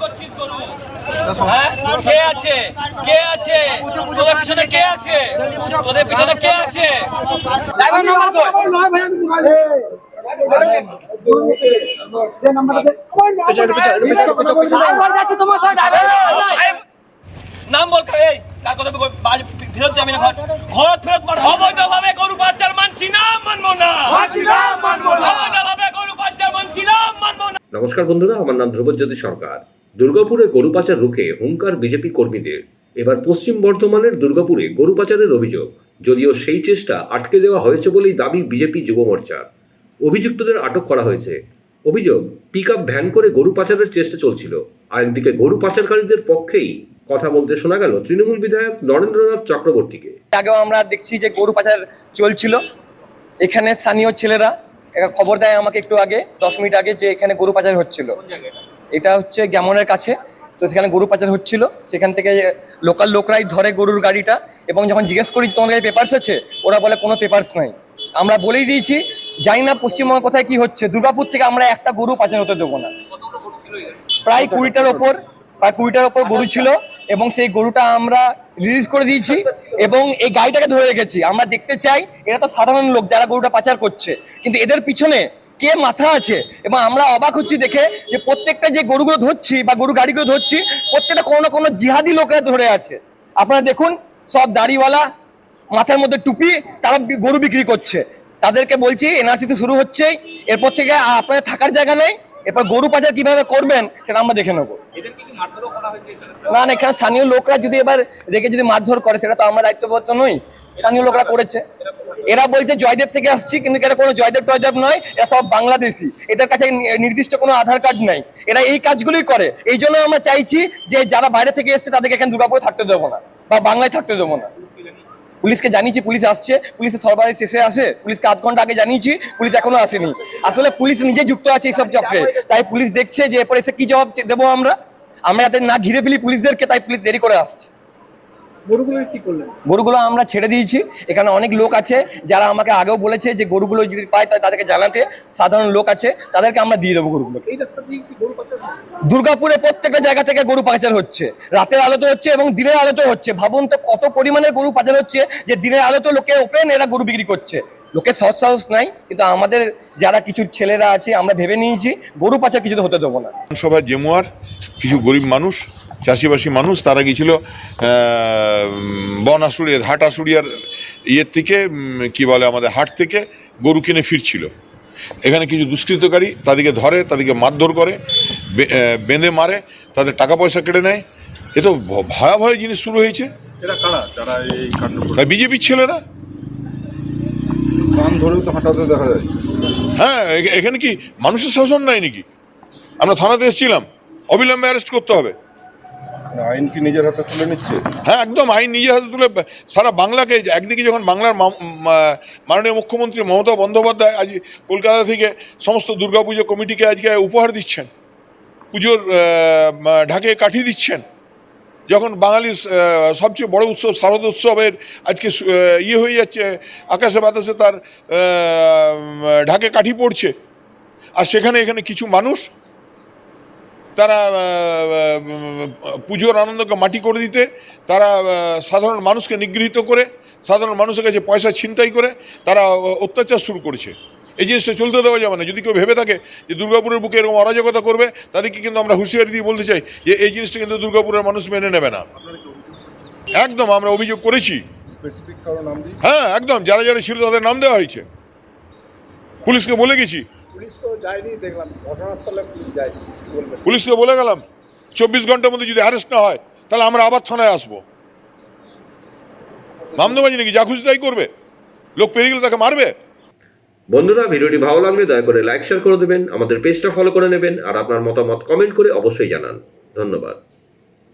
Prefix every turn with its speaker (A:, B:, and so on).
A: করছিস গরু? হ্যাঁ? কে আছে? কে আছে? তোদের পিছনে কে আছে? তোদের পিছনে কে আছে? নাম বল এই কার কথা বল, বাজ ফেরত যাবি না ঘর? ঘর ফেরত পাঠ অবৈধভাবে গরু পাচার মানছি না মানবো না। অবৈধভাবে গরু পাচার মানছি না মানবো না।
B: নমস্কার বন্ধুরা আমার নাম ধ্রুবজ্যোতি সরকার। দুর্গাপুরে গরু পাচার রুখে হুঙ্কার বিজেপি কর্মীদের। এবার পশ্চিম বর্ধমানের দুর্গাপুরে গরু পাচারের অভিযোগ। যদিও সেই চেষ্টা আটকে দেওয়া হয়েছে বলেই দাবি বিজেপি যুব মোর্চার অভিযুক্তদের আটক করা হয়েছে। অভিযোগ পিক আপ ভ্যান করে গরু পাচারের চেষ্টা চলছিল। আরেকদিকে গরু পাচারকারীদের পক্ষেই কথা বলতে শোনা গেল তৃণমূল বিধায়ক নরেন্দ্রনাথ চক্রবর্তীকে।
C: আগেও আমরা দেখছি যে গরু পাচার চলছিল। এখানে স্থানীয় ছেলেরা খবর দেয় আমাকে একটু আগে, দশ মিনিট আগে যে এখানে গরু পাচার হচ্ছিল। এটা হচ্ছে গ্যামনের কাছে। তো সেখানে গরু পাচার হচ্ছিল। সেখান থেকে লোকাল লোকরাই ধরে গরুর গাড়িটা এবং যখন জিজ্ঞেস করি, তোমাদের কাছে পেপার্স আছে? ওরা বলে, কোনো পেপার্স নাই। আমরা বলেই দিয়েছি, জানি না পশ্চিমবঙ্গ কোথায় কি হচ্ছে। দুর্গাপুর থেকে আমরা একটা গরু পাচার হতে দেবো না। প্রায় কুড়িটার ওপর, প্রায় কুড়িটার ওপর গরু ছিল এবং সেই গরুটা আমরা রিলিজ করে দিয়েছি এবং এই গাড়িটাকে ধরে রেখেছি। আমরা দেখতে চাই, এরা তো সাধারণ লোক যারা গরুটা পাচার করছে। কিন্তু এদের পিছনে কে মাথা আছে? এবং আমরা অবাক হচ্ছি দেখে যে প্রত্যেকটা যে গরুগুলো ধরছি বা গরু গাড়িগুলো ধরছি, প্রত্যেকটা কোনো না কোনো জিহাদি লোকেরা ধরে আছে। আপনারা দেখুন, সব দাড়িওয়ালা, মাথার মধ্যে টুপি, তারা গরু বিক্রি করছে। তাদেরকে বলছি এনআরসি তো শুরু হচ্ছেই এরপর থেকে আপনাদের থাকার জায়গা নেই। এরপর গরু পাচার কীভাবে করবেন, সেটা আমরা দেখে নেব। না না, এখানে স্থানীয় লোকরা যদি এবার রেখে যদি মারধর করে, সেটা তো আমরা দায়িত্ববদ্ধ নই। স্থানীয় লোকরা করেছে। এরা বলছে জয়দেব থেকে আসছি, কিন্তু এরা কোনো জয়দেব টয়দেব নয়, এরা সব বাংলাদেশি। এদের কাছে নির্দিষ্ট কোনো আধার কার্ড নাই। এরা এই কাজগুলোই করে। এই জন্য আমরা চাইছি যে যারা বাইরে থেকে এসছে, তাদেরকে এখানে দুর্গাপুরে থাকতে দেবো না, বা বাংলায় থাকতে দেবো না। পুলিশকে জানিয়েছি, পুলিশ আসছে। পুলিশের সরবরাহ শেষে আসে। পুলিশকে আধ ঘণ্টা আগে জানিয়েছি, পুলিশ এখনও আসেনি। আসলে পুলিশ নিজে যুক্ত আছে এইসব চক্রে। তাই পুলিশ দেখছে যে এরপরে এসে কি জবাব দেবো আমরা। আমরা যাতে না ঘিরে ফেলি পুলিশদেরকে, তাই পুলিশ দেরি করে আসছে।
D: গরুগুলো কি করলেন?
C: গরুগুলো আমরা ছেড়ে দিয়েছি। এখানে অনেক লোক আছে যারা আমাকে আগেও বলেছে যে গরুগুলো যদি পায় তাই তাদেরকে জানাতে সাধারণ লোক আছে তাদেরকে আমরা দিয়ে দেবো গরুগুলো? দুর্গাপুরে প্রত্যেকটা জায়গা থেকে গরু পাচার হচ্ছে। রাতের আলোতে হচ্ছে এবং দিনের আলোতে হচ্ছে। ভাবুন তো কত পরিমাণে গরু পাচার হচ্ছে যে দিনের আলোতে লোকে ওপেন এরা গরু বিক্রি করছে। লোকের সৎ সাহস নাই কিন্তু আমাদের যারা কিছু ছেলেরা আছে আমরা ভেবে নিয়েছি গরু পাচার কিছু হতে দেবো না।
E: সবাই জেমুয়ার কিছু গরিব মানুষ চাষিবাসী মানুষ তারা গিয়েছিল বন আশুড়িয়া হাট আশুড়িয়ার ইয়ের থেকে কি বলে আমাদের হাট থেকে গরু কিনে ফিরছিল। এখানে কিছু দুষ্কৃতকারী তাদেরকে ধরে তাদেরকে মারধর করে বে- বেঁধে মারে তাদের টাকা পয়সা কেড়ে নেয়। এ তো ভয়াবহ জিনিস শুরু হয়েছে।
F: এরা কারা? যারা এই কাণ্ড করে
E: বিজেপির ছেলেরা?
F: কান ধরেও তো হাঁটাতে দেখা যায়।
E: হ্যাঁ এখানে কি মানুষের শাসন নাই নাকি? আমরা থানাতে এসেছিলাম। অবিলম্বে অ্যারেস্ট করতে হবে।
F: কি নিজের হাতে তুলে নিচ্ছে?
E: হ্যাঁ একদম আইন নিজে হাতে তুলে সারা বাংলাকে একদিকে যখন বাংলার মুখ্যমন্ত্রী মমতা বন্দ্যোপাধ্যায় আজ কলকাতা থেকে সমস্ত দুর্গাপুজো কমিটিকে আজকে উপহার দিচ্ছেন, পুজোর ঢাকে কাঠি দিচ্ছেন, যখন বাঙালির সবচেয়ে বড় উৎসব শারদ উৎসবের আজকে ইয়ে হয়ে যাচ্ছে, আকাশে বাতাসে তার ঢাকে কাঠি পড়ছে, আর সেখানে এখানে কিছু মানুষ তারা পুজোর আনন্দকে মাটি করে দিতে তারা সাধারণ মানুষকে নিগৃহীত করে সাধারণ মানুষের কাছে পয়সা ছিনতাই করে তারা অত্যাচার শুরু করেছে। এই জিনিসটা চলতে দেওয়া যাবে না। যদি কেউ ভেবে থাকে যে দুর্গাপুরের বুকে এরকম অরাজকতা করবে তাদেরকে কিন্তু আমরা হুঁশিয়ারি দিয়ে বলতে চাই যে এই জিনিসটা কিন্তু দুর্গাপুরের মানুষ মেনে নেবে না। একদম আমরা অভিযোগ করেছি। হ্যাঁ একদম যারা যারা ছিল তাদের নাম দেওয়া হয়েছে। পুলিশকে বলে গেছি।
D: পুলিশ তো যায়নি দেখলাম ঘটনাস্থলে পুলিশ যায়নি
E: পুলিশকে বলে গেলাম চব্বিশ ঘণ্টার মধ্যে যদি অ্যারেস্ট না হয় তাহলে আমরা আবার থানায় আসব। মামদাবাজি নাকি? যা খুশি তাই করবে। লোক পেরিয়ে গেলে তাকে মারবে।
B: বন্ধুরা ভিডিওটি ভালো লাগলে দয়া করে লাইক শেয়ার করে দেবেন আমাদের পেজটা ফলো করে নেবেন আর আপনার মতামত কমেন্ট করে অবশ্যই জানান। ধন্যবাদ।